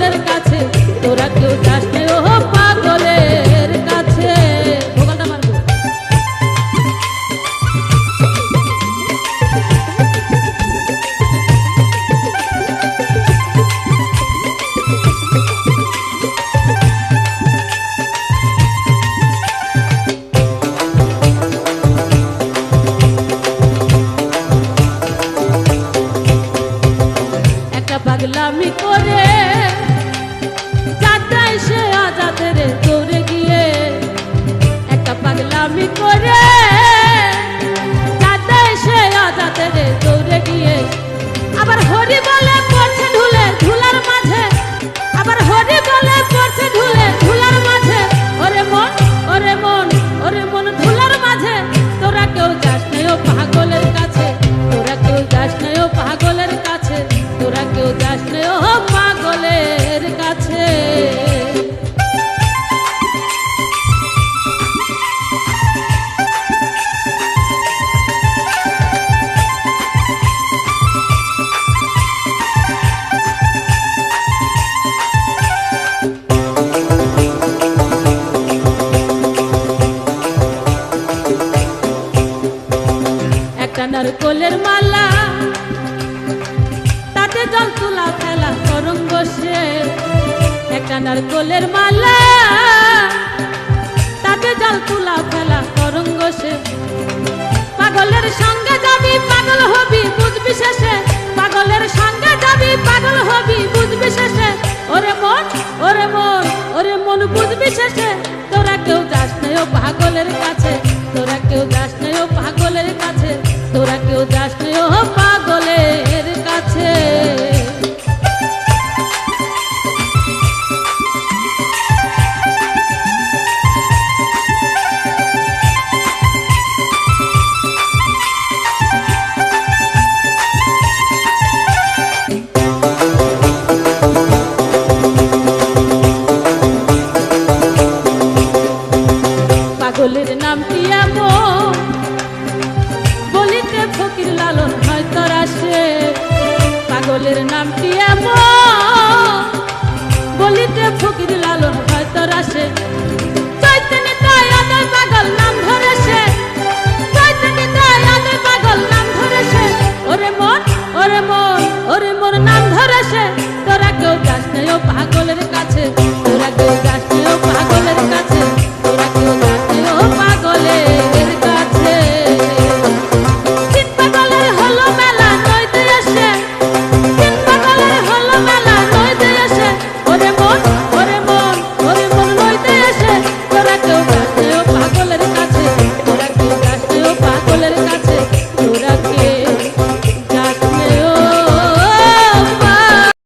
Colour का স্নেহ পাগলের কাছে। কানার কোলের মালা নাচে জল তুলা খেলা তরঙ্গ সে। একটা নারকোলের মালা তাতে জল তুলা খেলা তরঙ্গ সে। পাগলের সঙ্গে যাবি, পাগল হবি, বুঝবি শেষে। পাগলের সঙ্গে যাবি, পাগল হবি, বুঝবি শেষে। ওরে মন ওরে মন ওরে মন, বুঝবি শেষে। তোরা কেউ যাস না ভাগ তোর নাম ধরেছে তোরা কেউ যাস না পাগলের কাছে।